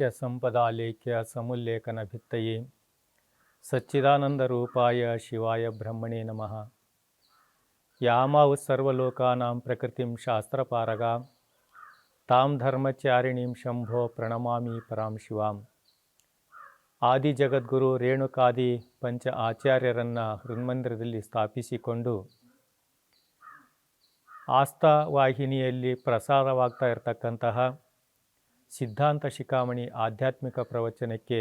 ವಾಕ್ಯ ಸಂಪದಾಲೇಖ್ಯ ಸಮುಲ್ಲೇಖನ ಭಿತ್ತಯೇ. ಸಚ್ಚಿದಾನಂದ ರೂಪಾಯ ಶಿವಾಯ ಬ್ರಹ್ಮಣೇ ನಮಃ. ಯಾಮಾವು ಸರ್ವಲೋಕಾನಾಂ ಪ್ರಕೃತಿಂ ಶಾಸ್ತ್ರಪಾರಗ. ತಾಂ ಧರ್ಮಚಾರಿಣೀಂ ಶಂಭೋ ಪ್ರಣಮಾಮಿ ಪರಾಂ ಶಿವಾಂ. ಆದಿ ಜಗದ್ಗುರು ರೇಣುಕಾದಿ ಪಂಚ ಆಚಾರ್ಯರನ್ನು ಹೃನ್ಮಂದಿರದಲ್ಲಿ ಸ್ಥಾಪಿಸಿಕೊಂಡು ಆಸ್ಥಾ ವಾಹಿನಿಯಲ್ಲಿ ಪ್ರಸಾರವಾಗ್ತಾ ಇರತಕ್ಕಂತಹ ಸಿದ್ಧಾಂತ ಶಿಖಾಮಣಿ ಆಧ್ಯಾತ್ಮಿಕ ಪ್ರವಚನಕ್ಕೆ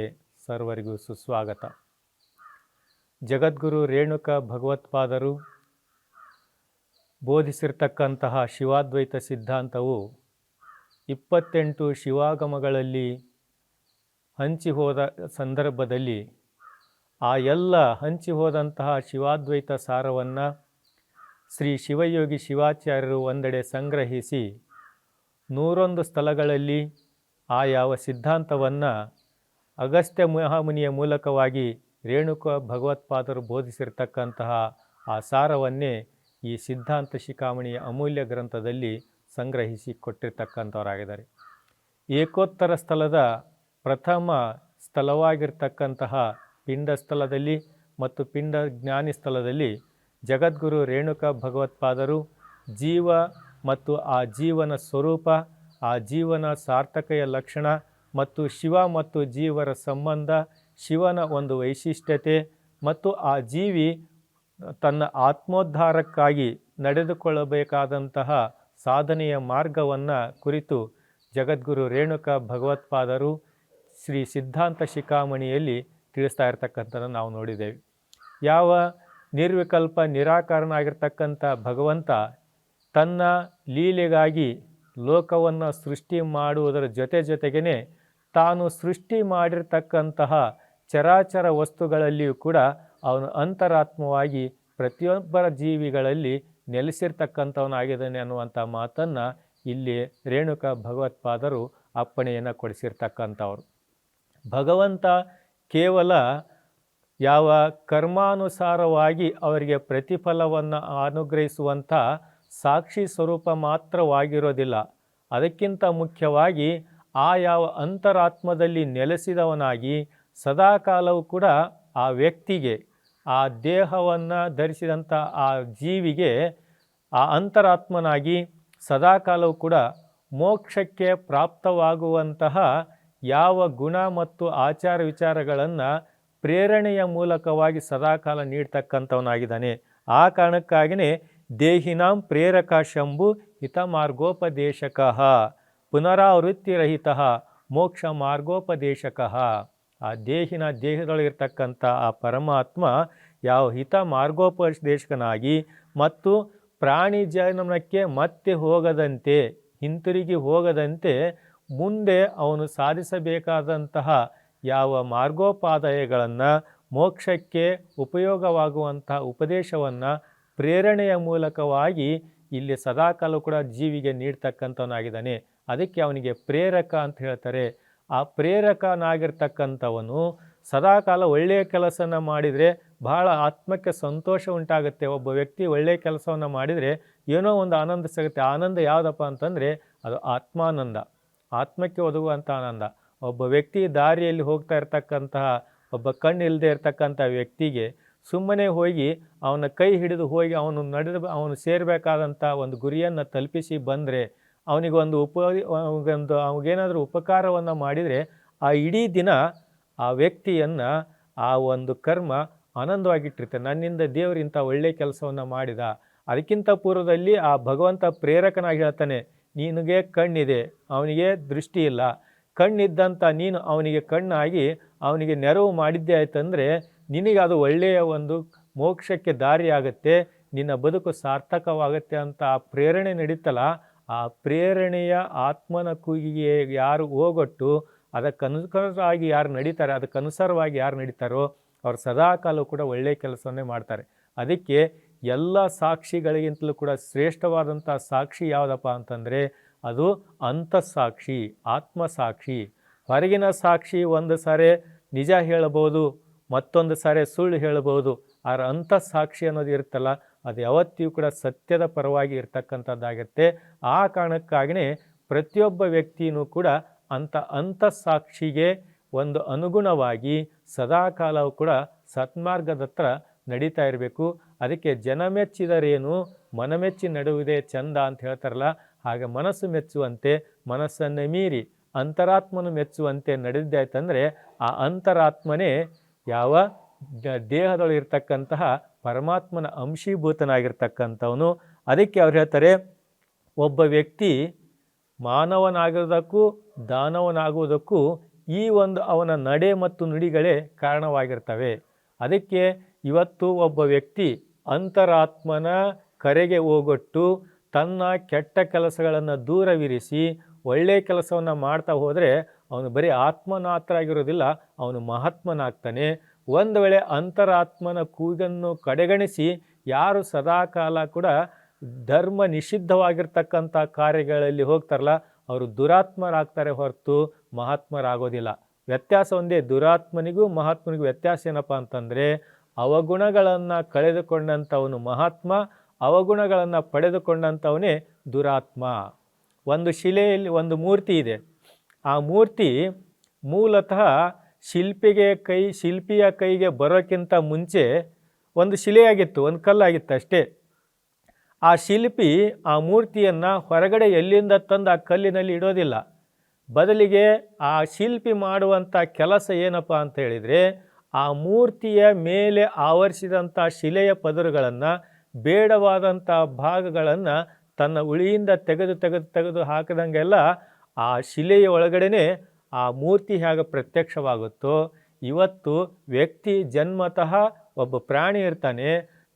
ಸರ್ವರಿಗೂ ಸುಸ್ವಾಗತ. ಜಗದ್ಗುರು ರೇಣುಕ ಭಗವತ್ಪಾದರು ಬೋಧಿಸಿರ್ತಕ್ಕಂತಹ ಶಿವಾದ್ವೈತ ಸಿದ್ಧಾಂತವು ಇಪ್ಪತ್ತೆಂಟು ಶಿವಾಗಮಗಳಲ್ಲಿ ಹಂಚಿ ಹೋದ ಸಂದರ್ಭದಲ್ಲಿ ಆ ಎಲ್ಲ ಹಂಚಿ ಹೋದಂತಹ ಶಿವಾದ್ವೈತ ಸಾರವನ್ನು ಶ್ರೀ ಶಿವಯೋಗಿ ಶಿವಾಚಾರ್ಯರು ಒಂದೆಡೆ ಸಂಗ್ರಹಿಸಿ ನೂರೊಂದು ಸ್ಥಳಗಳಲ್ಲಿ ಆ ಯಾವ ಸಿದ್ಧಾಂತವನ್ನು ಅಗಸ್ತ್ಯ ಮಹಾಮುನಿಯ ಮೂಲಕವಾಗಿ ರೇಣುಕ ಭಗವತ್ಪಾದರು ಬೋಧಿಸಿರ್ತಕ್ಕಂತಹ ಆ ಸಾರವನ್ನೇ ಈ ಸಿದ್ಧಾಂತ ಶಿಖಾಮಣಿಯ ಅಮೂಲ್ಯ ಗ್ರಂಥದಲ್ಲಿ ಸಂಗ್ರಹಿಸಿ ಕೊಟ್ಟಿರ್ತಕ್ಕಂಥವರಾಗಿದ್ದಾರೆ. ಏಕೋತ್ತರ ಸ್ಥಳದ ಪ್ರಥಮ ಸ್ಥಳವಾಗಿರ್ತಕ್ಕಂತಹ ಪಿಂಡ ಸ್ಥಳದಲ್ಲಿ ಮತ್ತು ಪಿಂಡ ಜ್ಞಾನಿ ಸ್ಥಳದಲ್ಲಿ ಜಗದ್ಗುರು ರೇಣುಕ ಭಗವತ್ಪಾದರು ಜೀವ ಮತ್ತು ಆ ಜೀವನ ಸ್ವರೂಪ ಆ ಜೀವನ ಸಾರ್ಥಕೆಯ ಲಕ್ಷಣ ಮತ್ತು ಶಿವ ಮತ್ತು ಜೀವರ ಸಂಬಂಧ, ಶಿವನ ಒಂದು ವೈಶಿಷ್ಟ್ಯತೆ ಮತ್ತು ಆ ಜೀವಿ ತನ್ನ ಆತ್ಮೋದ್ಧಾರಕ್ಕಾಗಿ ನಡೆದುಕೊಳ್ಳಬೇಕಾದಂತಹ ಸಾಧನೆಯ ಮಾರ್ಗವನ್ನು ಕುರಿತು ಜಗದ್ಗುರು ರೇಣುಕ ಭಗವತ್ಪಾದರು ಶ್ರೀ ಸಿದ್ಧಾಂತ ಶಿಖಾಮಣಿಯಲ್ಲಿ ತಿಳಿಸ್ತಾ ಇರ್ತಕ್ಕಂಥದ್ದನ್ನು ನಾವು ನೋಡಿದ್ದೇವೆ. ಯಾವ ನಿರ್ವಿಕಲ್ಪ ನಿರಾಕಾರನಾಗಿರ್ತಕ್ಕಂಥ ಭಗವಂತ ತನ್ನ ಲೀಲೆಗಾಗಿ ಲೋಕವನ್ನು ಸೃಷ್ಟಿ ಮಾಡುವುದರ ಜೊತೆ ಜೊತೆಗೇ ತಾನು ಸೃಷ್ಟಿ ಮಾಡಿರ್ತಕ್ಕಂತಹ ಚರಾಚರ ವಸ್ತುಗಳಲ್ಲಿಯೂ ಕೂಡ ಅವನು ಅಂತರಾತ್ಮವಾಗಿ ಪ್ರತಿಯೊಬ್ಬರ ಜೀವಿಗಳಲ್ಲಿ ನೆಲೆಸಿರ್ತಕ್ಕಂಥವನಾಗಿದ್ದಾನೆ ಅನ್ನುವಂಥ ಮಾತನ್ನು ಇಲ್ಲಿ ರೇಣುಕ ಭಗವತ್ಪಾದರು ಅಪ್ಪಣೆಯನ್ನು ಕೊಡಿಸಿರ್ತಕ್ಕಂಥವ್ರು. ಭಗವಂತ ಕೇವಲ ಯಾವ ಕರ್ಮಾನುಸಾರವಾಗಿ ಅವರಿಗೆ ಪ್ರತಿಫಲವನ್ನು ಅನುಗ್ರಹಿಸುವಂಥ ಸಾಕ್ಷಿ ಸ್ವರೂಪ ಮಾತ್ರವಾಗಿರೋದಿಲ್ಲ. ಅದಕ್ಕಿಂತ ಮುಖ್ಯವಾಗಿ ಆ ಯಾವ ಅಂತರಾತ್ಮದಲ್ಲಿ ನೆಲೆಸಿದವನಾಗಿ ಸದಾಕಾಲವೂ ಕೂಡ ಆ ವ್ಯಕ್ತಿಗೆ, ಆ ದೇಹವನ್ನು ಧರಿಸಿದಂಥ ಆ ಜೀವಿಗೆ, ಆ ಅಂತರಾತ್ಮನಾಗಿ ಸದಾಕಾಲವೂ ಕೂಡ ಮೋಕ್ಷಕ್ಕೆ ಪ್ರಾಪ್ತವಾಗುವಂತಹ ಯಾವ ಗುಣ ಮತ್ತು ಆಚಾರ ವಿಚಾರಗಳನ್ನು ಪ್ರೇರಣೆಯ ಮೂಲಕವಾಗಿ ಸದಾಕಾಲ ನೀಡ್ತಕ್ಕಂಥವನಾಗಿದ್ದಾನೆ. ಆ ಕಾರಣಕ್ಕಾಗಿಯೇ ದೇಹಿನಾಂ ಪ್ರೇರಕ ಶಂಭು ಹಿತ ಮಾರ್ಗೋಪದೇಶಕ ಪುನರಾವೃತ್ತಿರಹಿತ ಮೋಕ್ಷ ಮಾರ್ಗೋಪದೇಶಕ ಆ ದೇಹಿನ ದೇಹದೊಳಗಿರ್ತಕ್ಕಂಥ ಆ ಪರಮಾತ್ಮ ಯಾವ ಹಿತ ಮಾರ್ಗೋಪದೇಶಕನಾಗಿ ಮತ್ತು ಪ್ರಾಣಿ ಜನ್ಮಕ್ಕೆ ಮತ್ತೆ ಹೋಗದಂತೆ, ಹಿಂತಿರುಗಿ ಹೋಗದಂತೆ ಮುಂದೆ ಅವನು ಸಾಧಿಸಬೇಕಾದಂತಹ ಯಾವ ಮಾರ್ಗೋಪಾದಾಯಗಳನ್ನು ಮೋಕ್ಷಕ್ಕೆ ಉಪಯೋಗವಾಗುವಂತಹ ಉಪದೇಶವನ್ನು ಪ್ರೇರಣೆಯ ಮೂಲಕವಾಗಿ ಇಲ್ಲಿ ಸದಾಕಾಲ ಕೂಡ ಜೀವಿಗೆ ನೀಡ್ತಕ್ಕಂಥವನಾಗಿದ್ದಾನೆ. ಅದಕ್ಕೆ ಅವನಿಗೆ ಪ್ರೇರಕ ಅಂತ ಹೇಳ್ತಾರೆ. ಆ ಪ್ರೇರಕನಾಗಿರ್ತಕ್ಕಂಥವನು ಸದಾಕಾಲ ಒಳ್ಳೆಯ ಕೆಲಸನ ಮಾಡಿದರೆ ಬಹಳ ಆತ್ಮಕ್ಕೆ ಸಂತೋಷ ಉಂಟಾಗುತ್ತೆ. ಒಬ್ಬ ವ್ಯಕ್ತಿ ಒಳ್ಳೆಯ ಕೆಲಸವನ್ನು ಮಾಡಿದರೆ ಏನೋ ಒಂದು ಆನಂದ ಸಿಗುತ್ತೆ. ಆನಂದ ಯಾವುದಪ್ಪ ಅಂತಂದರೆ ಅದು ಆತ್ಮಾನಂದ. ಆತ್ಮಕ್ಕೆ ಒದಗುವಂಥ ಆನಂದ. ಒಬ್ಬ ವ್ಯಕ್ತಿ ದಾರಿಯಲ್ಲಿ ಹೋಗ್ತಾ ಇರ್ತಕ್ಕಂತಹ, ಒಬ್ಬ ಕಣ್ಣಿಲ್ಲದೆ ಇರತಕ್ಕಂಥ ವ್ಯಕ್ತಿಗೆ ಸುಮ್ಮನೆ ಹೋಗಿ ಅವನ ಕೈ ಹಿಡಿದು ಹೋಗಿ ಅವನು ನಡೆದ, ಅವನು ಸೇರಬೇಕಾದಂಥ ಒಂದು ಗುರಿಯನ್ನು ತಲುಪಿಸಿ ಬಂದರೆ ಅವನಿಗೊಂದು ಉಪ ಒಂದು, ಅವನಿಗೇನಾದರೂ ಉಪಕಾರವನ್ನು ಮಾಡಿದರೆ ಆ ಇಡೀ ದಿನ ಆ ವ್ಯಕ್ತಿಯನ್ನು ಆ ಒಂದು ಕರ್ಮ ಆನಂದವಾಗಿಟ್ಟಿರುತ್ತೆ. ನನ್ನಿಂದ ದೇವರು ಇಂಥ ಒಳ್ಳೆಯ ಕೆಲಸವನ್ನು ಮಾಡಿದ, ಅದಕ್ಕಿಂತ ಪೂರ್ವದಲ್ಲಿ ಆ ಭಗವಂತ ಪ್ರೇರಕನಾಗಿ ಹೇಳ್ತಾನೆ ನಿನಗೆ ಕಣ್ಣಿದೆ, ಅವನಿಗೆ ದೃಷ್ಟಿ ಇಲ್ಲ. ಕಣ್ಣಿದ್ದಂಥ ನೀನು ಅವನಿಗೆ ಕಣ್ಣಾಗಿ ಅವನಿಗೆ ನೆರವು ಮಾಡಿದ್ದೆ ಆಯ್ತಂದರೆ ನಿನಗೆ ಅದು ಒಳ್ಳೆಯ ಒಂದು ಮೋಕ್ಷಕ್ಕೆ ದಾರಿ ಆಗುತ್ತೆ ನಿನ್ನ ಬದುಕು ಸಾರ್ಥಕವಾಗುತ್ತೆ ಅಂತ ಆ ಪ್ರೇರಣೆ ನಡೀತಲ್ಲ, ಆ ಪ್ರೇರಣೆಯ ಆತ್ಮನ ಕೂಗಿಗೆ ಯಾರು ಹೋಗೊಟ್ಟು ಅದಕ್ಕನುಸಾರವಾಗಿ ಯಾರು ನಡೀತಾರೆ, ಅದಕ್ಕನುಸಾರವಾಗಿ ಯಾರು ನಡೀತಾರೋ ಅವ್ರು ಸದಾಕಾಲ ಕೂಡ ಒಳ್ಳೆಯ ಕೆಲಸವನ್ನೇ ಮಾಡ್ತಾರೆ. ಅದಕ್ಕೆ ಎಲ್ಲ ಸಾಕ್ಷಿಗಳಿಗಿಂತಲೂ ಕೂಡ ಶ್ರೇಷ್ಠವಾದಂಥ ಸಾಕ್ಷಿ ಯಾವುದಪ್ಪ ಅಂತಂದರೆ, ಅದು ಅಂತಃಸಾಕ್ಷಿ ಆತ್ಮಸಾಕ್ಷಿ. ಹೊರಗಿನ ಸಾಕ್ಷಿ ಒಂದು ಸಾರಿ ನಿಜ ಹೇಳಬಹುದು ಮತ್ತೊಂದು ಸಾರಿ ಸುಳ್ಳು ಹೇಳಬಹುದು. ಆದ್ರೆ ಅಂತಃಸಾಕ್ಷಿ ಅನ್ನೋದು ಇರುತ್ತಲ್ಲ, ಅದು ಯಾವತ್ತಿಯೂ ಕೂಡ ಸತ್ಯದ ಪರವಾಗಿ ಇರ್ತಕ್ಕಂಥದ್ದಾಗತ್ತೆ. ಆ ಕಾರಣಕ್ಕಾಗಿಯೇ ಪ್ರತಿಯೊಬ್ಬ ವ್ಯಕ್ತಿಯೂ ಕೂಡ ಅಂಥ ಅಂತಃಸಾಕ್ಷಿಗೆ ಒಂದು ಅನುಗುಣವಾಗಿ ಸದಾಕಾಲವೂ ಕೂಡ ಸತ್ಮಾರ್ಗದತ್ರ ನಡೀತಾ ಇರಬೇಕು. ಅದಕ್ಕೆ ಜನ ಮೆಚ್ಚಿದರೇನು ಮನಮೆಚ್ಚಿ ನಡುವುದೇ ಚಂದ ಅಂತ ಹೇಳ್ತಾರಲ್ಲ, ಹಾಗೆ ಮನಸ್ಸು ಮೆಚ್ಚುವಂತೆ, ಮನಸ್ಸನ್ನು ಮೀರಿ ಅಂತರಾತ್ಮನು ಮೆಚ್ಚುವಂತೆ ನಡೆದಿದ್ದಾಯ್ತಂದರೆ ಆ ಅಂತರಾತ್ಮನೇ ಯಾವ ದೇಹದೊಳಗೆ ದೇಹದೊಳಗಿರ್ತಕ್ಕಂತಹ ಪರಮಾತ್ಮನ ಅಂಶೀಭೂತನಾಗಿರ್ತಕ್ಕಂಥವನು. ಅದಕ್ಕೆ ಅವ್ರು ಹೇಳ್ತಾರೆ, ಒಬ್ಬ ವ್ಯಕ್ತಿ ಮಾನವನಾಗಿರೋದಕ್ಕೂ ದಾನವನಾಗುವುದಕ್ಕೂ ಈ ಒಂದು ಅವನ ನಡೆ ಮತ್ತು ನುಡಿಗಳೇ ಕಾರಣವಾಗಿರ್ತವೆ. ಅದಕ್ಕೆ ಇವತ್ತು ಒಬ್ಬ ವ್ಯಕ್ತಿ ಅಂತರಾತ್ಮನ ಕರೆಗೆ ಹೋಗೊಟ್ಟು ತನ್ನ ಕೆಟ್ಟ ಕೆಲಸಗಳನ್ನು ದೂರವಿರಿಸಿ ಒಳ್ಳೆಯ ಕೆಲಸವನ್ನು ಮಾಡ್ತಾ ಹೋದರೆ ಅವನು ಬರೀ ಆತ್ಮನಾತ್ರ ಆಗಿರೋದಿಲ್ಲ ಅವನು ಮಹಾತ್ಮನಾಗ್ತಾನೆ. ಒಂದು ವೇಳೆ ಅಂತರಾತ್ಮನ ಕೂಗನ್ನು ಕಡೆಗಣಿಸಿ, ಯಾರು ಸದಾಕಾಲ ಕೂಡ ಧರ್ಮ ನಿಷಿದ್ಧವಾಗಿರ್ತಕ್ಕಂಥ ಕಾರ್ಯಗಳಲ್ಲಿ ಹೋಗ್ತಾರಲ್ಲ, ಅವರು ದುರಾತ್ಮರಾಗ್ತಾರೆ ಹೊರತು ಮಹಾತ್ಮರಾಗೋದಿಲ್ಲ. ವ್ಯತ್ಯಾಸ ಒಂದೇ, ದುರಾತ್ಮನಿಗೂ ಮಹಾತ್ಮನಿಗೂ ವ್ಯತ್ಯಾಸ ಏನಪ್ಪ ಅಂತಂದರೆ, ಅವಗುಣಗಳನ್ನು ಕಳೆದುಕೊಂಡಂಥವನು ಮಹಾತ್ಮ, ಅವಗುಣಗಳನ್ನು ಪಡೆದುಕೊಂಡಂಥವನೇ ದುರಾತ್ಮ. ಒಂದು ಶಿಲೆಯಲ್ಲಿ, ಒಂದು ಮೂರ್ತಿ ಇದೆ. ಆ ಮೂರ್ತಿ ಮೂಲತಃ ಶಿಲ್ಪಿಗೆ ಕೈ, ಶಿಲ್ಪಿಯ ಕೈಗೆ ಬರೋಕ್ಕಿಂತ ಮುಂಚೆ ಒಂದು ಶಿಲೆಯಾಗಿತ್ತು, ಒಂದು ಕಲ್ಲಾಗಿತ್ತು ಅಷ್ಟೇ. ಆ ಶಿಲ್ಪಿ ಆ ಮೂರ್ತಿಯನ್ನು ಹೊರಗಡೆ ಎಲ್ಲಿಂದ ತಂದು ಆ ಕಲ್ಲಿನಲ್ಲಿ ಇಡೋದಿಲ್ಲ. ಬದಲಿಗೆ ಆ ಶಿಲ್ಪಿ ಮಾಡುವಂಥ ಕೆಲಸ ಏನಪ್ಪ ಅಂತ ಹೇಳಿದರೆ, ಆ ಮೂರ್ತಿಯ ಮೇಲೆ ಆವರಿಸಿದಂಥ ಶಿಲೆಯ ಪದರುಗಳನ್ನು, ಬೇಡವಾದಂಥ ಭಾಗಗಳನ್ನು ತನ್ನ ಉಳಿಯಿಂದ ತೆಗೆದು ತೆಗೆದು ತೆಗೆದು ಹಾಕಿದಂಗೆಲ್ಲ ಆ ಶಿಲೆಯ ಒಳಗಡೆನೆ ಆ ಮೂರ್ತಿ ಹೇಗೆ ಪ್ರತ್ಯಕ್ಷವಾಗುತ್ತೋ, ಇವತ್ತು ವ್ಯಕ್ತಿ ಜನ್ಮತಃ ಒಬ್ಬ ಪ್ರಾಣಿ ಇರ್ತಾನೆ,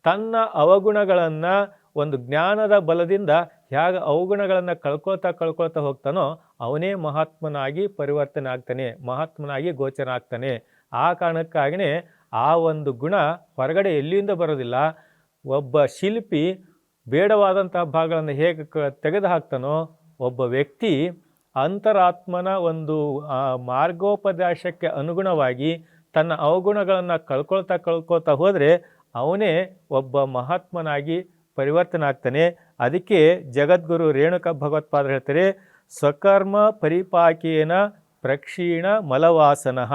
ತನ್ನ ಅವಗುಣಗಳನ್ನು, ಒಂದು ಜ್ಞಾನದ ಬಲದಿಂದ ಹೇಗೆ ಅವಗುಣಗಳನ್ನು ಕಳ್ಕೊಳ್ತಾ ಕಳ್ಕೊಳ್ತಾ ಹೋಗ್ತಾನೋ, ಅವನೇ ಮಹಾತ್ಮನಾಗಿ ಪರಿವರ್ತನೆ ಆಗ್ತಾನೆ, ಮಹಾತ್ಮನಾಗಿ ಗೋಚರ ಆಗ್ತಾನೆ. ಆ ಕಾರಣಕ್ಕಾಗಿಯೇ ಆ ಒಂದು ಗುಣ ಹೊರಗಡೆ ಎಲ್ಲಿಂದ ಬರೋದಿಲ್ಲ. ಒಬ್ಬ ಶಿಲ್ಪಿ ಬೇಡವಾದಂತಹ ಭಾಗಗಳನ್ನು ಹೇಗೆ ತೆಗೆದು ಹಾಕ್ತಾನೋ ಒಬ್ಬ ವ್ಯಕ್ತಿ ಅಂತರಾತ್ಮನ ಒಂದು ಮಾರ್ಗೋಪದೇಶಕ್ಕೆ ಅನುಗುಣವಾಗಿ ತನ್ನ ಅವಗುಣಗಳನ್ನು ಕಳ್ಕೊಳ್ತಾ ಕಳ್ಕೊಳ್ತಾ ಹೋದರೆ ಅವನೇ ಒಬ್ಬ ಮಹಾತ್ಮನಾಗಿ ಪರಿವರ್ತನೆ ಆಗ್ತಾನೆ. ಅದಕ್ಕೆ ಜಗದ್ಗುರು ರೇಣುಕ ಭಗವತ್ಪಾದರು ಹೇಳ್ತಾರೆ, ಸ್ವಕರ್ಮ ಪರಿಪಾಕೇನ ಪ್ರಕ್ಷೀಣ ಮಲವಾಸನಃ,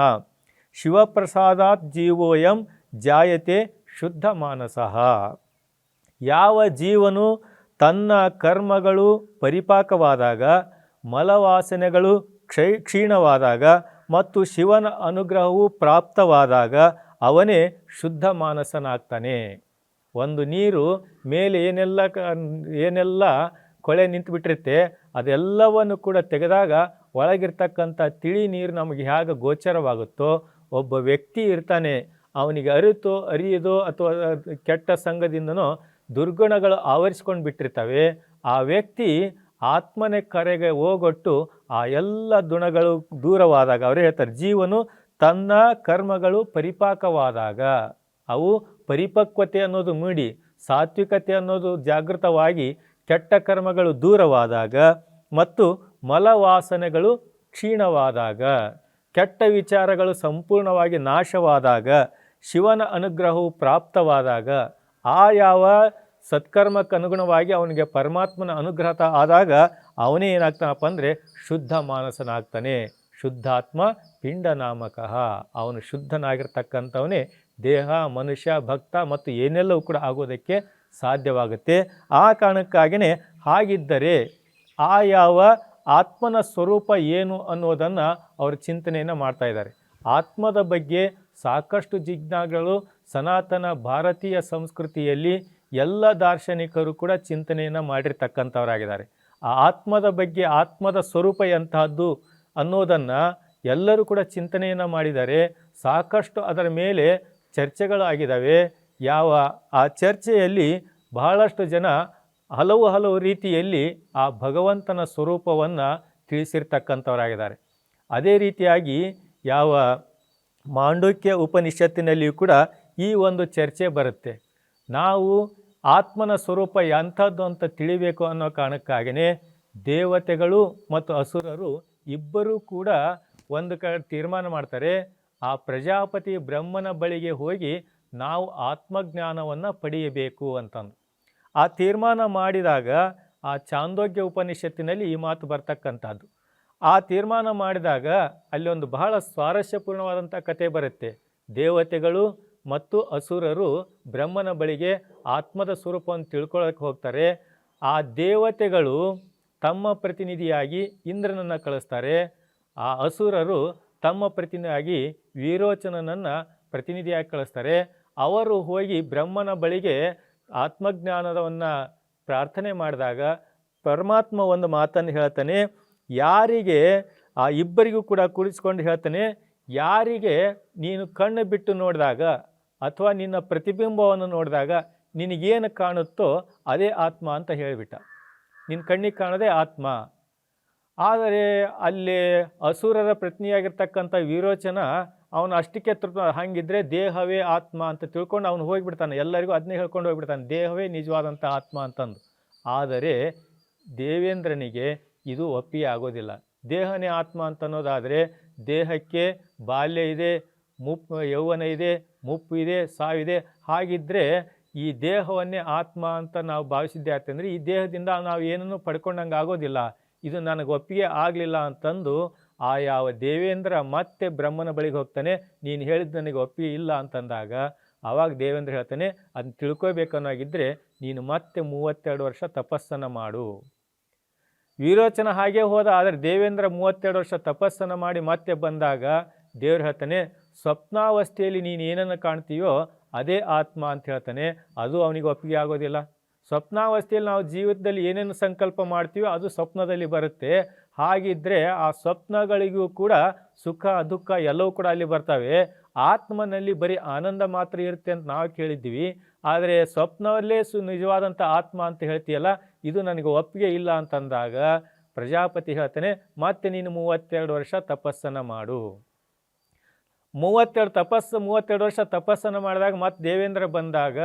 ಶಿವಪ್ರಸಾದಾತ್ ಜೀವೋಯಂ ಜಾಯತೆ ಶುದ್ಧ ಮಾನಸಃ. ಯಾವ ಜೀವನು ತನ್ನ ಕರ್ಮಗಳು ಪರಿಪಾಕವಾದಾಗ ಮಲವಾಸನೆಗಳು ಕ್ಷಯ ಕ್ಷೀಣವಾದಾಗ ಮತ್ತು ಶಿವನ ಅನುಗ್ರಹವು ಪ್ರಾಪ್ತವಾದಾಗ ಅವನೇ ಶುದ್ಧ ಮಾನಸನಾಗ್ತಾನೆ. ಒಂದು ನೀರು ಮೇಲೆ ಏನೆಲ್ಲ ಏನೆಲ್ಲ ಕೊಳೆ ನಿಂತುಬಿಟ್ಟಿರುತ್ತೆ, ಅದೆಲ್ಲವನ್ನು ಕೂಡ ತೆಗೆದಾಗ ಒಳಗಿರ್ತಕ್ಕಂಥ ತಿಳಿ ನೀರು ನಮಗೆ ಹೇಗೆ ಗೋಚರವಾಗುತ್ತೋ, ಒಬ್ಬ ವ್ಯಕ್ತಿ ಇರ್ತಾನೆ. ಅವನಿಗೆ ಅರಿತೋ, ಅರಿಯದೋ ಅಥವಾ ಕೆಟ್ಟ ಸಂಘದಿಂದನೋ ದುರ್ಗುಣಗಳು ಆವರಿಸ್ಕೊಂಡು ಬಿಟ್ಟಿರ್ತವೆ ಆ ವ್ಯಕ್ತಿ ಆತ್ಮನ ಕರೆಗೆ ಹೋಗೊಟ್ಟು ಆ ಎಲ್ಲ ಗುಣಗಳು ದೂರವಾದಾಗ ಅವರೇ ಹೇಳ್ತಾರೆ, ಜೀವನು ತನ್ನ ಕರ್ಮಗಳು ಪರಿಪಾಕವಾದಾಗ, ಅವು ಪರಿಪಕ್ವತೆ ಅನ್ನೋದು ಮೂಡಿ, ಸಾತ್ವಿಕತೆ ಅನ್ನೋದು ಜಾಗೃತವಾಗಿ ಕೆಟ್ಟ ಕರ್ಮಗಳು ದೂರವಾದಾಗ ಮತ್ತು ಮಲವಾಸನೆಗಳು ಕ್ಷೀಣವಾದಾಗ, ಕೆಟ್ಟ ವಿಚಾರಗಳು ಸಂಪೂರ್ಣವಾಗಿ ನಾಶವಾದಾಗ, ಶಿವನ ಅನುಗ್ರಹವು ಪ್ರಾಪ್ತವಾದಾಗ, ಆ ಯಾವ ಸತ್ಕರ್ಮಕ್ಕೆ ಅನುಗುಣವಾಗಿ ಅವನಿಗೆ ಪರಮಾತ್ಮನ ಅನುಗ್ರಹ ಆದಾಗ ಅವನೇ ಏನಾಗ್ತಾನಪ್ಪ ಅಂದರೆ ಶುದ್ಧ ಮಾನಸನಾಗ್ತಾನೆ. ಶುದ್ಧಾತ್ಮ ಪಿಂಡ ನಾಮಕಃ ಅವನು ಶುದ್ಧನಾಗಿರ್ತಕ್ಕಂಥವನೇ ದೇಹ, ಮನುಷ್ಯ, ಭಕ್ತ ಮತ್ತು ಏನೆಲ್ಲವೂ ಕೂಡ ಆಗೋದಕ್ಕೆ ಸಾಧ್ಯವಾಗುತ್ತೆ. ಆ ಕಾರಣಕ್ಕಾಗಿಯೇ ಹಾಗಿದ್ದರೆ ಆ ಯಾವ ಆತ್ಮನ ಸ್ವರೂಪ ಏನು ಅನ್ನೋದನ್ನು ಅವರು ಚಿಂತನೆಯನ್ನು ಮಾಡ್ತಾ ಇದ್ದಾರೆ. ಆತ್ಮದ ಬಗ್ಗೆ ಸಾಕಷ್ಟು ಜಿಜ್ಞಾಗಳು ಸನಾತನ ಭಾರತೀಯ ಸಂಸ್ಕೃತಿಯಲ್ಲಿ ಎಲ್ಲ ದಾರ್ಶನಿಕರು ಕೂಡ ಚಿಂತನೆಯನ್ನು ಮಾಡಿರ್ತಕ್ಕಂಥವರಾಗಿದ್ದಾರೆ. ಆ ಆತ್ಮದ ಬಗ್ಗೆ, ಆತ್ಮದ ಸ್ವರೂಪ ಎಂತಹದ್ದು ಅನ್ನೋದನ್ನು ಎಲ್ಲರೂ ಕೂಡ ಚಿಂತನೆಯನ್ನು ಮಾಡಿದ್ದಾರೆ ಸಾಕಷ್ಟು ಅದರ ಮೇಲೆ ಚರ್ಚೆಗಳು ಆಗಿದ್ದಾವೆ ಯಾವ ಆ ಚರ್ಚೆಯಲ್ಲಿ ಬಹಳಷ್ಟು ಜನ ಹಲವು ಹಲವು ರೀತಿಯಲ್ಲಿ ಆ ಭಗವಂತನ ಸ್ವರೂಪವನ್ನು ತಿಳಿಸಿರ್ತಕ್ಕಂಥವರಾಗಿದ್ದಾರೆ. ಅದೇ ರೀತಿಯಾಗಿ ಯಾವ ಮಾಂಡುಕ್ಯ ಉಪನಿಷತ್ತಿನಲ್ಲಿಯೂ ಕೂಡ ಈ ಒಂದು ಚರ್ಚೆ ಬರುತ್ತೆ. ನಾವು ಆತ್ಮನ ಸ್ವರೂಪ ಎಂಥದ್ದು ಅಂತ ತಿಳಿಬೇಕು ಅನ್ನೋ ಕಾರಣಕ್ಕಾಗಿಯೇ ದೇವತೆಗಳು ಮತ್ತು ಅಸುರರು ಇಬ್ಬರೂ ಕೂಡ ಒಂದು ಕ ತೀರ್ಮಾನ ಮಾಡ್ತಾರೆ, ಆ ಪ್ರಜಾಪತಿ ಬ್ರಹ್ಮನ ಬಳಿಗೆ ಹೋಗಿ ನಾವು ಆತ್ಮಜ್ಞಾನವನ್ನು ಪಡೆಯಬೇಕು ಅಂತಂದು. ಆ ತೀರ್ಮಾನ ಮಾಡಿದಾಗ ಆ ಚಾಂದೋಗ್ಯ ಉಪನಿಷತ್ತಿನಲ್ಲಿ ಈ ಮಾತು ಬರ್ತಕ್ಕಂಥದ್ದು. ಆ ತೀರ್ಮಾನ ಮಾಡಿದಾಗ ಅಲ್ಲಿ ಒಂದು ಬಹಳ ಸ್ವಾರಸ್ಯಪೂರ್ಣವಾದಂಥ ಕತೆ ಬರುತ್ತೆ. ದೇವತೆಗಳು ಮತ್ತು ಅಸುರರು ಬ್ರಹ್ಮನ ಬಳಿಗೆ ಆತ್ಮದ ಸ್ವರೂಪವನ್ನು ತಿಳ್ಕೊಳ್ಳೋಕೆ ಹೋಗ್ತಾರೆ. ಆ ದೇವತೆಗಳು ತಮ್ಮ ಪ್ರತಿನಿಧಿಯಾಗಿ ಇಂದ್ರನನ್ನು ಕಳಿಸ್ತಾರೆ. ಆ ಅಸುರರು ತಮ್ಮ ಪ್ರತಿನಿಧಿಯಾಗಿ ವಿರೋಚನನನ್ನು ಪ್ರತಿನಿಧಿಯಾಗಿ ಕಳಿಸ್ತಾರೆ. ಅವರು ಹೋಗಿ ಬ್ರಹ್ಮನ ಬಳಿಗೆ ಆತ್ಮಜ್ಞಾನವನ್ನು ಪ್ರಾರ್ಥನೆ ಮಾಡಿದಾಗ ಪರಮಾತ್ಮ ಒಂದು ಮಾತನ್ನು ಹೇಳ್ತಾನೆ, ಯಾರಿಗೆ, ಆ ಇಬ್ಬರಿಗೂ ಕೂಡ ಕುಳಿಸ್ಕೊಂಡು ಹೇಳ್ತಾನೆ, ಯಾರಿಗೆ ನೀನು ಕಣ್ಣು ಬಿಟ್ಟು ನೋಡಿದಾಗ ಅಥವಾ ನಿನ್ನ ಪ್ರತಿಬಿಂಬವನ್ನು ನೋಡಿದಾಗ ನಿನಗೇನು ಕಾಣುತ್ತೋ ಅದೇ ಆತ್ಮ ಅಂತ ಹೇಳಿಬಿಟ್ಟ. ನಿನ್ನ ಕಣ್ಣಿಗೆ ಕಾಣೋದೇ ಆತ್ಮ. ಆದರೆ ಅಲ್ಲಿ ಅಸುರರ ಪ್ರತ್ನಿಯಾಗಿರ್ತಕ್ಕಂಥ ವಿರೋಚನ ಅವನು ಅಷ್ಟಕ್ಕೆ ತೃಪ್ತ ಹಂಗಿದ್ರೆ ದೇಹವೇ ಆತ್ಮ ಅಂತ ತಿಳ್ಕೊಂಡು ಅವನು ಹೋಗಿಬಿಡ್ತಾನೆ. ಎಲ್ಲರಿಗೂ ಅದನ್ನೇ ಹೇಳ್ಕೊಂಡು ಹೋಗಿಬಿಡ್ತಾನೆ. ದೇಹವೇ ನಿಜವಾದಂಥ ಆತ್ಮ ಅಂತಂದು. ಆದರೆ ದೇವೇಂದ್ರನಿಗೆ ಇದು ಒಪ್ಪಿಗೆ ಆಗೋದಿಲ್ಲ. ದೇಹನೇ ಆತ್ಮ ಅಂತ ಅನ್ನೋದಾದರೆ ದೇಹಕ್ಕೆ ಬಾಲ್ಯ ಇದೆ ಮುಪ್ಪು ಯೌವನ ಇದೆ, ಮುಪ್ಪು ಇದೆ ಸಾವಿದೆ ಹಾಗಿದ್ದರೆ ಈ ದೇಹವನ್ನೇ ಆತ್ಮ ಅಂತ ನಾವು ಭಾವಿಸಿದ್ದೆ ಆಯ್ತಂದರೆ ಈ ದೇಹದಿಂದ ನಾವು ಏನನ್ನು ಪಡ್ಕೊಂಡಂಗೆ ಆಗೋದಿಲ್ಲ. ಇದು ನನಗೆ ಒಪ್ಪಿಗೆ ಆಗಲಿಲ್ಲ ಅಂತಂದು ಆ ಯಾವ ದೇವೇಂದ್ರ ಮತ್ತೆ ಬ್ರಹ್ಮನ ಬಳಿಗೆ ಹೋಗ್ತಾನೆ, ನೀನು ಹೇಳಿದ್ದು ನನಗೆ ಒಪ್ಪಿಗೆ ಇಲ್ಲ ಅಂತಂದಾಗ ಆವಾಗ ದೇವೇಂದ್ರ ಹೇಳ್ತಾನೆ ಅದನ್ನ ತಿಳ್ಕೊಬೇಕನ್ನಾಗಿದ್ದರೆ ನೀನು ಮತ್ತೆ ಮೂವತ್ತೆರಡು ವರ್ಷ ತಪಸ್ಸನ್ನು ಮಾಡು. ವಿರೋಚನ ಹಾಗೆ ಹೋದ, ಆದರೆ ದೇವೇಂದ್ರ ಮೂವತ್ತೆರಡು ವರ್ಷ ತಪಸ್ಸನ್ನು ಮಾಡಿ ಮತ್ತೆ ಬಂದಾಗ ದೇವ್ರು ಹೇಳ್ತಾನೆ ಸ್ವಪ್ನಾವಸ್ಥೆಯಲ್ಲಿ ನೀನು ಏನನ್ನು ಕಾಣ್ತೀಯೋ ಅದೇ ಆತ್ಮ ಅಂತ ಹೇಳ್ತಾನೆ. ಅದು ಅವನಿಗೆ ಒಪ್ಪಿಗೆ ಆಗೋದಿಲ್ಲ. ಸ್ವಪ್ನಾವಸ್ಥೆಯಲ್ಲಿ ನಾವು ಜೀವಿತದಲ್ಲಿ ಏನೇನು ಸಂಕಲ್ಪ ಮಾಡ್ತೀವೋ ಅದು ಸ್ವಪ್ನದಲ್ಲಿ ಬರುತ್ತೆ. ಹಾಗಿದ್ದರೆ ಆ ಸ್ವಪ್ನಗಳಿಗೂ ಕೂಡ ಸುಖ, ದುಃಖ ಎಲ್ಲವೂ ಕೂಡ ಅಲ್ಲಿ ಬರ್ತವೆ. ಆತ್ಮನಲ್ಲಿ ಬರೀ ಆನಂದ ಮಾತ್ರ ಇರುತ್ತೆ ಅಂತ ನಾವು ಕೇಳಿದ್ದೀವಿ. ಆದರೆ ಸ್ವಪ್ನವಲ್ಲೇ ಸು ನಿಜವಾದಂಥ ಆತ್ಮ ಅಂತ ಹೇಳ್ತೀಯಲ್ಲ, ಇದು ನನಗೆ ಒಪ್ಪಿಗೆ ಇಲ್ಲ ಅಂತಂದಾಗ ಪ್ರಜಾಪತಿ ಹೇಳ್ತಾನೆ, ಮತ್ತೆ ನೀನು ಮೂವತ್ತೆರಡು ವರ್ಷ ತಪಸ್ಸನ್ನು ಮಾಡು. ಮೂವತ್ತೆರಡು ತಪಸ್ಸು, ಮೂವತ್ತೆರಡು ವರ್ಷ ತಪಸ್ಸನ್ನು ಮಾಡಿದಾಗ ಮತ್ತೆ ದೇವೇಂದ್ರ ಬಂದಾಗ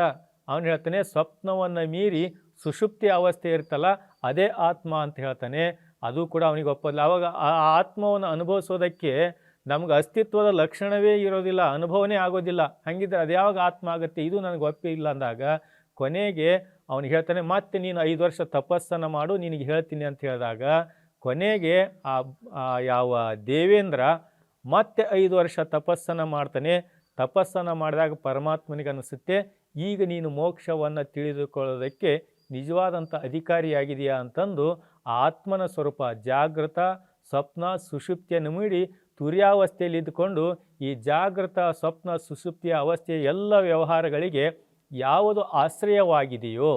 ಅವನು ಹೇಳ್ತಾನೆ, ಸ್ವಪ್ನವನ್ನು ಮೀರಿ ಸುಷುಪ್ತಿ ಅವಸ್ಥೆ ಇರ್ತಲ್ಲ, ಅದೇ ಆತ್ಮ ಅಂತ ಹೇಳ್ತಾನೆ. ಅದು ಕೂಡ ಅವನಿಗೆ ಒಪ್ಪೋದಿಲ್ಲ. ಅವಾಗ ಆ ಆತ್ಮವನ್ನು ಅನುಭವಿಸೋದಕ್ಕೆ ನಮ್ಗೆ ಅಸ್ತಿತ್ವದ ಲಕ್ಷಣವೇ ಇರೋದಿಲ್ಲ, ಅನುಭವನೇ ಆಗೋದಿಲ್ಲ. ಹಾಗಿದ್ರೆ ಅದು ಯಾವಾಗ ಆತ್ಮ ಆಗುತ್ತೆ, ಇದು ನನಗೆ ಒಪ್ಪಿ ಇಲ್ಲ ಅಂದಾಗ ಕೊನೆಗೆ ಅವನು ಹೇಳ್ತಾನೆ, ಮತ್ತೆ ನೀನು ಐದು ವರ್ಷ ತಪಸ್ಸನ್ನು ಮಾಡು, ನಿನಗೆ ಹೇಳ್ತೀನಿ ಅಂತ ಹೇಳಿದಾಗ ಕೊನೆಗೆ ಆ, ಯಾವ ದೇವೇಂದ್ರ ಮತ್ತೆ ಐದು ವರ್ಷ ತಪಸ್ಸನ್ನು ಮಾಡ್ತಾನೆ. ತಪಸ್ಸನ್ನು ಮಾಡಿದಾಗ ಪರಮಾತ್ಮನಿಗೆ ಅನಿಸುತ್ತೆ, ಈಗ ನೀನು ಮೋಕ್ಷವನ್ನು ತಿಳಿದುಕೊಳ್ಳೋದಕ್ಕೆ ನಿಜವಾದಂಥ ಅಧಿಕಾರಿಯಾಗಿದೆಯಾ ಅಂತಂದು ಆತ್ಮನ ಸ್ವರೂಪ ಜಾಗೃತ ಸ್ವಪ್ನ, ಸುಷುಪ್ತಿಯನ್ನು ಮೀಡಿ ತುರ್ಯಾವಸ್ಥೆಯಲ್ಲಿ ಇದ್ದುಕೊಂಡು ಈ ಜಾಗೃತ ಸ್ವಪ್ನ, ಸುಷುಪ್ತಿಯ ಅವಸ್ಥೆಯ ಎಲ್ಲ ವ್ಯವಹಾರಗಳಿಗೆ ಯಾವುದು ಆಶ್ರಯವಾಗಿದೆಯೋ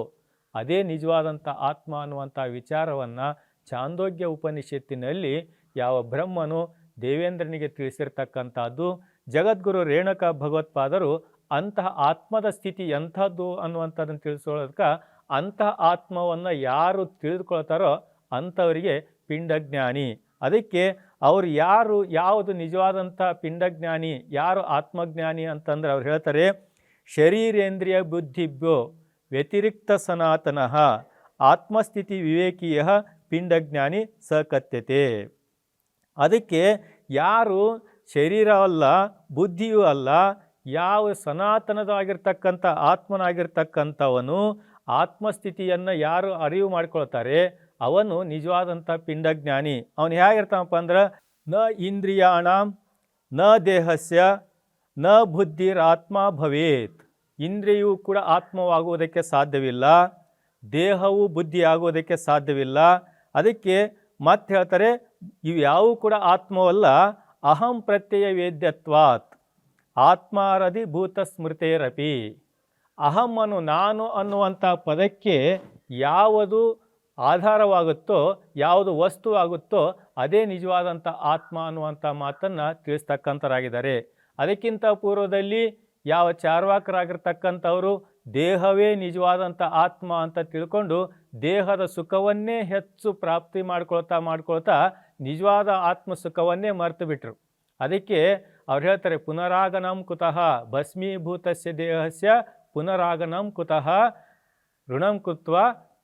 ಅದೇ ನಿಜವಾದಂಥ ಆತ್ಮ ಅನ್ನುವಂಥ ವಿಚಾರವನ್ನು ಚಾಂದೋಗ್ಯ ಉಪನಿಷತ್ತಿನಲ್ಲಿ ಯಾವ ಬ್ರಹ್ಮನು ದೇವೇಂದ್ರನಿಗೆ ತಿಳಿಸಿರ್ತಕ್ಕಂಥದ್ದು, ಜಗದ್ಗುರು ರೇಣುಕ ಭಗವತ್ಪಾದರು ಅಂತಹ ಆತ್ಮದ ಸ್ಥಿತಿ ಎಂಥದ್ದು ಅನ್ನುವಂಥದ್ದನ್ನು ತಿಳಿಸೋದಕ್ಕೆ ಅಂತಹ ಆತ್ಮವನ್ನು ಯಾರು ತಿಳಿದುಕೊಳ್ತಾರೋ ಅಂಥವರಿಗೆ ಪಿಂಡಜ್ಞಾನಿ. ಅದಕ್ಕೆ ಅವರು ಯಾರು, ಯಾವುದು ನಿಜವಾದಂಥ ಪಿಂಡಜ್ಞಾನಿ, ಯಾರು ಆತ್ಮಜ್ಞಾನಿ ಅಂತಂದ್ರೆ ಅವ್ರು ಹೇಳ್ತಾರೆ, ಶರೀರೇಂದ್ರಿಯ ಬುದ್ಧಿಭ್ಯೋ ವ್ಯತಿರಿಕ್ತ ಸನಾತನಃ, ಆತ್ಮಸ್ಥಿತಿ ವಿವೇಕೀಯ ಪಿಂಡಜ್ಞಾನಿ ಸಕತ್ಯತೆ. ಅದಕ್ಕೆ ಯಾರು ಶರೀರವಲ್ಲ ಬುದ್ಧಿಯೂ ಅಲ್ಲ, ಯಾವ ಸನಾತನದಾಗಿರ್ತಕ್ಕಂಥ ಆತ್ಮನಾಗಿರ್ತಕ್ಕಂಥವನು ಆತ್ಮಸ್ಥಿತಿಯನ್ನು ಯಾರು ಅರಿವು ಮಾಡ್ಕೊಳ್ತಾರೆ, ಅವನು ನಿಜವಾದಂಥ ಪಿಂಡಜ್ಞಾನಿ. ಅವನು ಹೇಗಿರ್ತಾನಪ್ಪ ಅಂದ್ರೆ, ನ ಇಂದ್ರಿಯಾಣ, ನ ದೇಹಸ್ಯ, ನ ಬುದ್ಧಿರಾತ್ಮ ಭವೇತ್. ಇಂದ್ರಿಯೂ ಕೂಡ ಆತ್ಮವಾಗುವುದಕ್ಕೆ ಸಾಧ್ಯವಿಲ್ಲ, ದೇಹವು ಬುದ್ಧಿ ಆಗುವುದಕ್ಕೆ ಸಾಧ್ಯವಿಲ್ಲ. ಅದಕ್ಕೆ ಮತ್ತೆ ಹೇಳ್ತಾರೆ ಇವು ಯಾವೂ ಕೂಡ ಆತ್ಮವಲ್ಲ, ಅಹಂ ಪ್ರತ್ಯಯ ವೇದ್ಯತ್ವಾತ್ ಆತ್ಮಾರಧಿ ಭೂತ ಸ್ಮೃತೇರಪಿ ಅಹಂ ಅನು ನಾನು ಅನ್ನುವಂಥ ಪದಕ್ಕೆ ಯಾವುದು ಆಧಾರವಾಗುತ್ತೋ, ಯಾವುದು ವಸ್ತು ಆಗುತ್ತೋ, ಅದೇ ನಿಜವಾದಂಥ ಆತ್ಮ ಅನ್ನುವಂಥ ಮಾತನ್ನು ತಿಳಿಸ್ತಕ್ಕಂಥರಾಗಿದ್ದಾರೆ. ಅದಕ್ಕಿಂತ ಪೂರ್ವದಲ್ಲಿ ಯಾವ ಚಾರ್ವಾಕರಾಗಿರ್ತಕ್ಕಂಥವರು ದೇಹವೇ ನಿಜವಾದಂಥ ಆತ್ಮ ಅಂತ ತಿಳ್ಕೊಂಡು ದೇಹದ ಸುಖವನ್ನೇ ಹೆಚ್ಚು ಪ್ರಾಪ್ತಿ ಮಾಡ್ಕೊಳ್ತಾ ಮಾಡ್ಕೊಳ್ತಾ ನಿಜವಾದ ಆತ್ಮ ಸುಖವನ್ನೇ ಮರೆತು ಬಿಟ್ರು ಅದಕ್ಕೆ ಅವ್ರು ಹೇಳ್ತಾರೆ, ಪುನರಾಗನಂ ಕುತಃ ಭಸ್ಮೀಭೂತಸ್ಯ ದೇಹಸ್ಯ ಪುನರಾಗನಂ ಕುತಃ ಋಣಂ ಕೃತ್ವ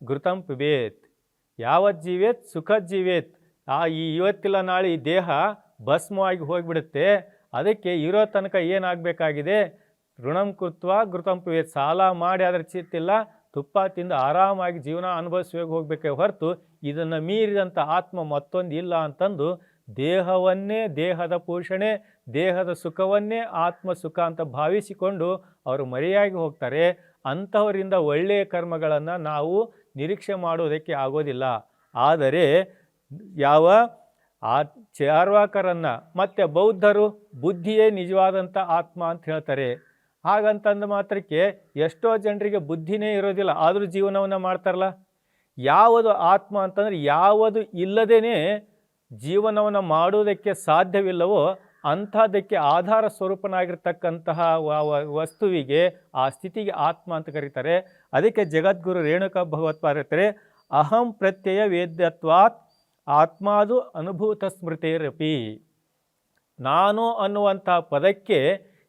ಘೃತಂ ಪಿಬೇತ್. ಯಾವತ್ ಜೀವೇತ್ ಸುಖ ಜೀವೇತ್. ಆ ಈ ಇವತ್ತಿಲ್ಲ ನಾಳೆ ಈ ದೇಹ ಭಸ್ಮವಾಗಿ ಹೋಗಿಬಿಡುತ್ತೆ. ಅದಕ್ಕೆ ಇರೋ ತನಕ ಏನಾಗಬೇಕಾಗಿದೆ? ಋಣಂ ಕೃತ್ವ ಘೃತಂ ಪಿಬೇತ್. ಸಾಲ ಮಾಡಿ ಅದರ ಚಿತ್ತಿಲ್ಲ ತುಪ್ಪ ತಿಂದು ಆರಾಮಾಗಿ ಜೀವನ ಅನುಭವಿಸುವಾಗ ಹೋಗಬೇಕೇ ಹೊರತು ಇದನ್ನು ಮೀರಿದಂಥ ಆತ್ಮ ಮತ್ತೊಂದು ಇಲ್ಲ ಅಂತಂದು ದೇಹವನ್ನೇ, ದೇಹದ ಪೋಷಣೆ, ದೇಹದ ಸುಖವನ್ನೇ ಆತ್ಮ ಸುಖ ಅಂತ ಭಾವಿಸಿಕೊಂಡು ಅವರು ಮರೆಯಾಗಿ ಹೋಗ್ತಾರೆ. ಅಂಥವರಿಂದ ಒಳ್ಳೆಯ ಕರ್ಮಗಳನ್ನು ನಾವು ನಿರೀಕ್ಷೆ ಮಾಡೋದಕ್ಕೆ ಆಗೋದಿಲ್ಲ. ಆದರೆ ಯಾವ ಆ ಚಾರ್ವಾಕರನ್ನು ಮತ್ತು ಬೌದ್ಧರು ಬುದ್ಧಿಯೇ ನಿಜವಾದಂಥ ಆತ್ಮ ಅಂತ ಹೇಳ್ತಾರೆ. ಹಾಗಂತಂದ ಮಾತ್ರಕ್ಕೆ ಎಷ್ಟೋ ಜನರಿಗೆ ಬುದ್ಧಿನೇ ಇರೋದಿಲ್ಲ, ಆದರೂ ಜೀವನವನ್ನು ಮಾಡ್ತಾರಲ್ಲ? ಯಾವುದು ಆತ್ಮ ಅಂತಂದರೆ ಯಾವುದು ಇಲ್ಲದೇ ಜೀವನವನ್ನು ಮಾಡುವುದಕ್ಕೆ ಸಾಧ್ಯವಿಲ್ಲವೋ ಅಂಥದ್ದಕ್ಕೆ ಆಧಾರ ಸ್ವರೂಪನಾಗಿರ್ತಕ್ಕಂತಹ ವಸ್ತುವಿಗೆ ಆ ಸ್ಥಿತಿಗೆ ಆತ್ಮ ಅಂತ ಕರೀತಾರೆ. ಅದಕ್ಕೆ ಜಗದ್ಗುರು ರೇಣುಕಾ ಭಗವತ್ಪಾದ ಅಹಂ ಪ್ರತ್ಯಯ ವೇದ್ಯತ್ವಾತ್ ಆತ್ಮಾದು ಅನುಭೂತ ಸ್ಮೃತಿರಪಿ. ನಾನು ಅನ್ನುವಂಥ ಪದಕ್ಕೆ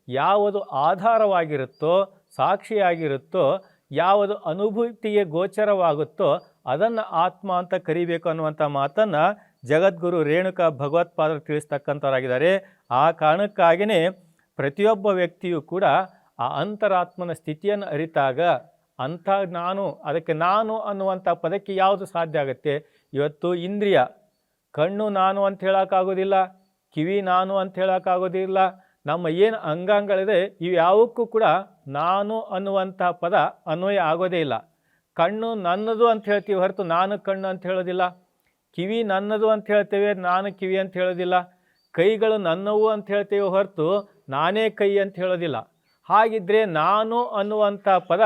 ಯಾವುದು ಆಧಾರವಾಗಿರುತ್ತೋ, ಸಾಕ್ಷಿಯಾಗಿರುತ್ತೋ, ಯಾವುದು ಅನುಭೂತಿಗೆ ಗೋಚರವಾಗುತ್ತೋ, ಅದನ್ನು ಆತ್ಮ ಅಂತ ಕರಿಬೇಕು ಅನ್ನುವಂಥ ಮಾತನ್ನು ಜಗದ್ಗುರು ರೇಣುಕಾ ಭಗವತ್ಪಾದರು ತಿಳಿಸ್ತಕ್ಕಂಥವರಾಗಿದ್ದಾರೆ. ಆ ಕಾರಣಕ್ಕಾಗಿಯೇ ಪ್ರತಿಯೊಬ್ಬ ವ್ಯಕ್ತಿಯೂ ಕೂಡ ಆ ಅಂತರಾತ್ಮನ ಸ್ಥಿತಿಯನ್ನು ಅರಿತಾಗ ಅಂಥ ನಾನು, ಅದಕ್ಕೆ ನಾನು ಅನ್ನುವಂಥ ಪದಕ್ಕೆ ಯಾವುದು ಸಾಧ್ಯ ಆಗುತ್ತೆ? ಇವತ್ತು ಇಂದ್ರಿಯ, ಕಣ್ಣು ನಾನು ಅಂತ ಹೇಳೋಕ್ಕಾಗೋದಿಲ್ಲ, ಕಿವಿ ನಾನು ಅಂತ ಹೇಳೋಕ್ಕಾಗೋದಿಲ್ಲ ನಮ್ಮ ಏನು ಅಂಗಾಂಗಗಳಿದೆ ಇವು ಯಾವಕ್ಕೂ ಕೂಡ ನಾನು ಅನ್ನುವಂಥ ಪದ ಅನ್ವಯ ಆಗೋದೇ ಇಲ್ಲ. ಕಣ್ಣು ನನ್ನದು ಅಂತ ಹೇಳ್ತೀವಿ ಹೊರತು ನಾನು ಕಣ್ಣು ಅಂತ ಹೇಳೋದಿಲ್ಲ. ಕಿವಿ ನನ್ನದು ಅಂತ ಹೇಳ್ತೇವೆ, ನಾನು ಕಿವಿ ಅಂತ ಹೇಳೋದಿಲ್ಲ. ಕೈಗಳು ನನ್ನವು ಅಂತ ಹೇಳ್ತೇವೆ ಹೊರತು ನಾನೇ ಕೈ ಅಂತ ಹೇಳೋದಿಲ್ಲ. ಹಾಗಿದ್ದರೆ ನಾನು ಅನ್ನುವಂಥ ಪದ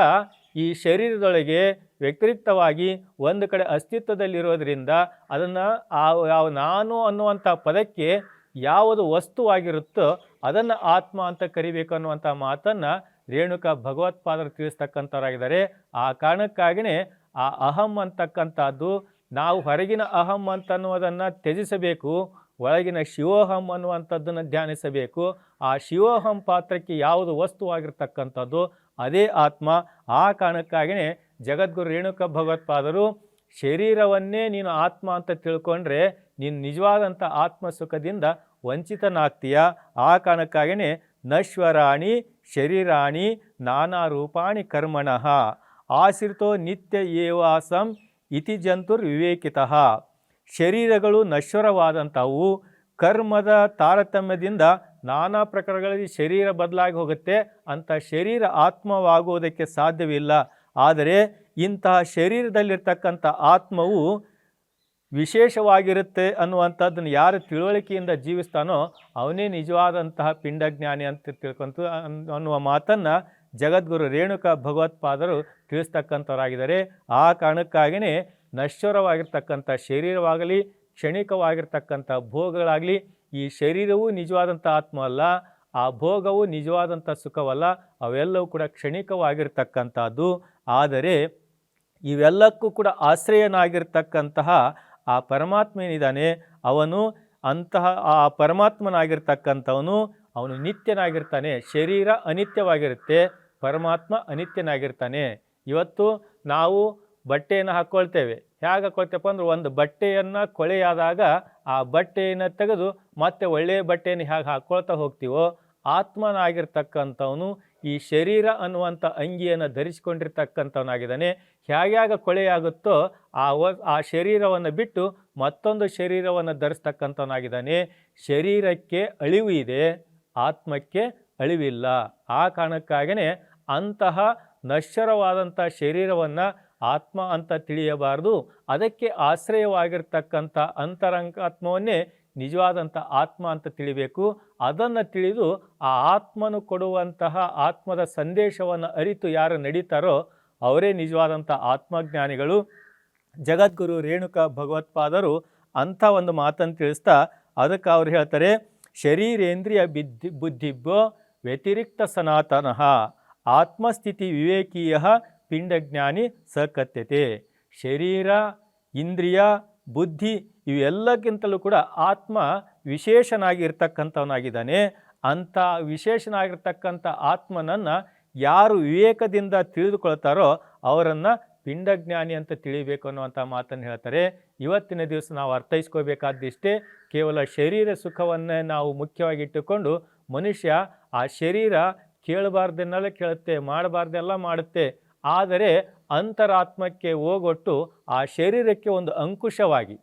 ಈ ಶರೀರದೊಳಗೆ ವ್ಯತಿರಿಕ್ತವಾಗಿ ಒಂದು ಕಡೆ ಅಸ್ತಿತ್ವದಲ್ಲಿರೋದ್ರಿಂದ ಅದನ್ನು ಆ ಯಾವ ನಾನು ಅನ್ನುವಂಥ ಪದಕ್ಕೆ ಯಾವುದು ವಸ್ತುವಾಗಿರುತ್ತೋ ಅದನ್ನು ಆತ್ಮ ಅಂತ ಕರಿಬೇಕು ಅನ್ನುವಂಥ ಮಾತನ್ನು ರೇಣುಕಾ ಭಗವತ್ಪಾದರು ತಿಳಿಸ್ತಕ್ಕಂಥವರಾಗಿದ್ದಾರೆ. ಆ ಕಾರಣಕ್ಕಾಗಿಯೇ ಆ ಅಹಂ ಅಂತಕ್ಕಂಥದ್ದು, ನಾವು ಹೊರಗಿನ ಅಹಂ ಅಂತ ಅನ್ನುವುದನ್ನು ತ್ಯಜಿಸಬೇಕು, ಒಳಗಿನ ಶಿವೋಹಂ ಅನ್ನುವಂಥದ್ದನ್ನು ಧ್ಯಾನಿಸಬೇಕು. ಆ ಶಿವೋಹಂ ಪಾತ್ರಕ್ಕೆ ಯಾವುದು ವಸ್ತುವಾಗಿರ್ತಕ್ಕಂಥದ್ದು ಅದೇ ಆತ್ಮ. ಆ ಕಾರಣಕ್ಕಾಗಿಯೇ ಜಗದ್ಗುರು ರೇಣುಕ ಭಗವತ್ಪಾದರು ಶರೀರವನ್ನೇ ನೀನು ಆತ್ಮ ಅಂತ ತಿಳ್ಕೊಂಡ್ರೆ, ನೀನು ನಿಜವಾದಂಥ ಆತ್ಮ ಸುಖದಿಂದ ವಂಚಿತನಾಗ್ತೀಯ? ಆ ಕಾರಣಕ್ಕಾಗಿಯೇ ನಶ್ವರಾಣಿ, ಶರೀರಾಣಿ ನಾನಾ ರೂಪಾಣಿ ಕರ್ಮಣಃ. ಆಶ್ರಿತೋ ನಿತ್ಯ ಏವಾಸಂ ಇತಿ ಜಂತುರ್ ವಿವೇಕಿತಃ. ಶರೀರಗಳು ನಶ್ವರವಾದಂಥವು. ಕರ್ಮದ ತಾರತಮ್ಯದಿಂದ ನಾನಾ ಪ್ರಕಾರಗಳಲ್ಲಿ ಶರೀರ ಬದಲಾಗಿ ಹೋಗುತ್ತೆ. ಅಂಥ ಶರೀರ ಆತ್ಮವಾಗುವುದಕ್ಕೆ ಸಾಧ್ಯವಿಲ್ಲ. ಆದರೆ ಇಂತಹ ಶರೀರದಲ್ಲಿರ್ತಕ್ಕಂಥ ಆತ್ಮವು ವಿಶೇಷವಾಗಿರುತ್ತೆ ಅನ್ನುವಂಥದ್ದನ್ನು ಯಾರು ತಿಳುವಳಿಕೆಯಿಂದ ಜೀವಿಸ್ತಾನೋ ಅವನೇ ನಿಜವಾದಂತಹ ಪಿಂಡಜ್ಞಾನಿ ಅಂತ ತಿಳ್ಕೊಂತು ಅನ್- ಅನ್ನುವ ಮಾತನ್ನು ಜಗದ್ಗುರು ರೇಣುಕಾ ಭಗವತ್ಪಾದರು ತಿಳಿಸ್ತಕ್ಕಂಥವರಾಗಿದ್ದಾರೆ. ಆ ಕಾರಣಕ್ಕಾಗಿಯೇ ನಶ್ವರವಾಗಿರ್ತಕ್ಕಂಥ ಶರೀರವಾಗಲಿ, ಕ್ಷಣಿಕವಾಗಿರ್ತಕ್ಕಂಥ ಭೋಗಗಳಾಗಲಿ, ಈ ಶರೀರವೂ ನಿಜವಾದಂಥ ಆತ್ಮ ಅಲ್ಲ ಆ ಭೋಗವು ನಿಜವಾದಂಥ ಸುಖವಲ್ಲ, ಅವೆಲ್ಲವೂ ಕೂಡ ಕ್ಷಣಿಕವಾಗಿರ್ತಕ್ಕಂಥದ್ದು. ಆದರೆ ಇವೆಲ್ಲಕ್ಕೂ ಕೂಡ ಆಶ್ರಯನಾಗಿರ್ತಕ್ಕಂತಹ ಆ ಪರಮಾತ್ಮ ಏನಿದ್ದಾನೆ, ಅವನು ಅಂತಹ ಆ ಪರಮಾತ್ಮನಾಗಿರ್ತಕ್ಕಂಥವನು, ಅವನು ನಿತ್ಯನಾಗಿರ್ತಾನೆ, ಶರೀರ ಅನಿತ್ಯವಾಗಿರುತ್ತೆ, ಪರಮಾತ್ಮ ಅನಿತ್ಯನಾಗಿರ್ತಾನೆ. ಇವತ್ತು ನಾವು ಬಟ್ಟೆಯನ್ನು ಹಾಕ್ಕೊಳ್ತೇವೆ. ಹೇಗೆ ಹಾಕೊಳ್ತೇವಪ್ಪ ಅಂದ್ರೆ ಒಂದು ಬಟ್ಟೆಯನ್ನು ಕೊಳೆಯಾದಾಗ ಆ ಬಟ್ಟೆಯನ್ನು ತೆಗೆದು ಮತ್ತೆ ಒಳ್ಳೆಯ ಬಟ್ಟೆಯನ್ನು ಹೇಗೆ ಹಾಕ್ಕೊಳ್ತಾ ಹೋಗ್ತೀವೋ, ಆತ್ಮನಾಗಿರ್ತಕ್ಕಂಥವನು ಈ ಶರೀರ ಅನ್ನುವಂಥ ಅಂಗಿಯನ್ನು ಧರಿಸಿಕೊಂಡಿರ್ತಕ್ಕಂಥವನಾಗಿದ್ದಾನೆ. ಹೇಗ್ಯಾಗ ಕೊಳೆಯಾಗುತ್ತೋ ಆ ಆ ಶರೀರವನ್ನು ಬಿಟ್ಟು ಮತ್ತೊಂದು ಶರೀರವನ್ನು ಧರಿಸ್ತಕ್ಕಂಥವನಾಗಿದ್ದಾನೆ. ಶರೀರಕ್ಕೆ ಅಳಿವು ಇದೆ, ಆತ್ಮಕ್ಕೆ ಅಳಿವಿಲ್ಲ. ಆ ಕಾರಣಕ್ಕಾಗಿಯೇ ಅಂತಹ ನಶ್ವರವಾದಂಥ ಶರೀರವನ್ನು ಆತ್ಮ ಅಂತ ತಿಳಿಯಬಾರದು. ಅದಕ್ಕೆ ಆಶ್ರಯವಾಗಿರ್ತಕ್ಕಂಥ ಅಂತರಂಗಾತ್ಮವನ್ನೇ ನಿಜವಾದಂಥ ಆತ್ಮ ಅಂತ ತಿಳಿಬೇಕು. ಅದನ್ನು ತಿಳಿದು ಆ ಆತ್ಮನು ಕೊಡುವಂತಹ ಆತ್ಮದ ಸಂದೇಶವನ್ನು ಅರಿತು ಯಾರು ನಡೀತಾರೋ ಅವರೇ ನಿಜವಾದಂಥ ಆತ್ಮಜ್ಞಾನಿಗಳು. ಜಗದ್ಗುರು ರೇಣುಕಾ ಭಗವತ್ಪಾದರು ಅಂಥ ಒಂದು ಮಾತನ್ನು ತಿಳಿಸ್ತಾ ಅದಕ್ಕೆ ಅವ್ರು ಹೇಳ್ತಾರೆ, ಶರೀರೇಂದ್ರಿಯ ಬಿದ್ದಿ, ಬುದ್ಧಿಭ್ಯೋ ವ್ಯತಿರಿಕ್ತ ಸನಾತನಃ, ಆತ್ಮಸ್ಥಿತಿ ವಿವೇಕೀಯ ಪಿಂಡಜ್ಞಾನಿ ಸಕತ್ಯತೆ. ಶರೀರ, ಇಂದ್ರಿಯ, ಬುದ್ಧಿ ಇವೆಲ್ಲಕ್ಕಿಂತಲೂ ಕೂಡ ಆತ್ಮ ವಿಶೇಷನಾಗಿರ್ತಕ್ಕಂಥವನಾಗಿದ್ದಾನೆ. ಅಂಥ ವಿಶೇಷನಾಗಿರ್ತಕ್ಕಂಥ ಆತ್ಮನನ್ನು ಯಾರು ವಿವೇಕದಿಂದ ತಿಳಿದುಕೊಳ್ತಾರೋ ಅವರನ್ನು ಪಿಂಡಜ್ಞಾನಿ ಅಂತ ತಿಳಿಬೇಕು ಅನ್ನುವಂಥ ಮಾತನ್ನು ಹೇಳ್ತಾರೆ. ಇವತ್ತಿನ ದಿವಸ ನಾವು ಅರ್ಥೈಸ್ಕೋಬೇಕಾದಿಷ್ಟೇ ಕೇವಲ ಶರೀರ ಸುಖವನ್ನೇ ನಾವು ಮುಖ್ಯವಾಗಿ ಇಟ್ಟುಕೊಂಡು ಮನುಷ್ಯ ಆ ಶರೀರ ಕೇಳಬಾರ್ದೆನ್ನೆಲ್ಲ, ಕೇಳುತ್ತೆ, ಮಾಡಬಾರ್ದೆಲ್ಲ ಮಾಡುತ್ತೆ. ಆದರೆ ಅಂತರಾತ್ಮಕ್ಕೆ ಹೋಗೊಟ್ಟು ಆ ಶರೀರಕ್ಕೆ ಒಂದು ಅಂಕುಶವಾಗಿ,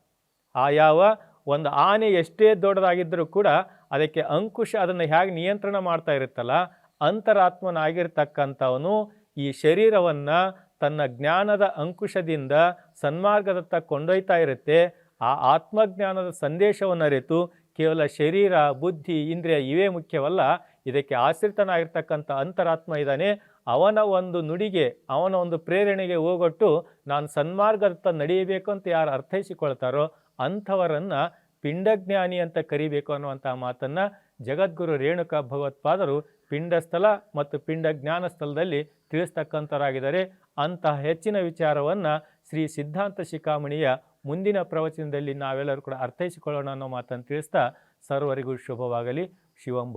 ಆ ಯಾವ ಒಂದು ಆನೆ ಎಷ್ಟೇ ದೊಡ್ಡದಾಗಿದ್ದರೂ ಕೂಡ ಅದಕ್ಕೆ ಅಂಕುಶ ಅದನ್ನು ಹೇಗೆ ನಿಯಂತ್ರಣ ಮಾಡ್ತಾ ಇರುತ್ತಲ್ಲ ಅಂತರಾತ್ಮನಾಗಿರ್ತಕ್ಕಂಥವನು ಈ ಶರೀರವನ್ನು ತನ್ನ ಜ್ಞಾನದ ಅಂಕುಶದಿಂದ ಸನ್ಮಾರ್ಗದತ್ತ ಕೊಂಡೊಯ್ತಾ ಇರುತ್ತೆ. ಆ ಆತ್ಮಜ್ಞಾನದ ಸಂದೇಶವನ್ನು ಅರಿತು ಕೇವಲ ಶರೀರ, ಬುದ್ಧಿ, ಇಂದ್ರಿಯ ಇವೇ ಮುಖ್ಯವಲ್ಲ. ಇದಕ್ಕೆ ಆಶ್ರಿತನಾಗಿರ್ತಕ್ಕಂಥ ಅಂತರಾತ್ಮ ಇದ್ದಾನೆ. ಅವನ ಒಂದು ನುಡಿಗೆ, ಅವನ ಒಂದು ಪ್ರೇರಣೆಗೆ ಹೋಗೊಟ್ಟು ನಾನು ಸನ್ಮಾರ್ಗದತ್ತ ನಡೆಯಬೇಕು ಅಂತ ಯಾರು ಅರ್ಥೈಸಿಕೊಳ್ತಾರೋ ಅಂಥವರನ್ನು ಪಿಂಡಜ್ಞಾನಿ ಅಂತ ಕರಿಬೇಕು ಅನ್ನುವಂಥ ಮಾತನ್ನು ಜಗದ್ಗುರು ರೇಣುಕಾ ಭಗವತ್ಪಾದರು ಪಿಂಡಸ್ಥಳ ಮತ್ತು ಪಿಂಡ ಜ್ಞಾನ ಸ್ಥಳದಲ್ಲಿ ತಿಳಿಸ್ತಕ್ಕಂಥರಾಗಿದ್ದಾರೆ ಅಂತಹ ಹೆಚ್ಚಿನ ವಿಚಾರವನ್ನು ಶ್ರೀ ಸಿದ್ಧಾಂತ ಶಿಖಾಮಣಿಯ ಮುಂದಿನ ಪ್ರವಚನದಲ್ಲಿ ನಾವೆಲ್ಲರೂ ಕೂಡ ಅರ್ಥೈಸಿಕೊಳ್ಳೋಣ ಅನ್ನೋ ಮಾತನ್ನು ತಿಳಿಸ್ತಾ ಸರ್ವರಿಗೂ ಶುಭವಾಗಲಿ. ಶಿವಂ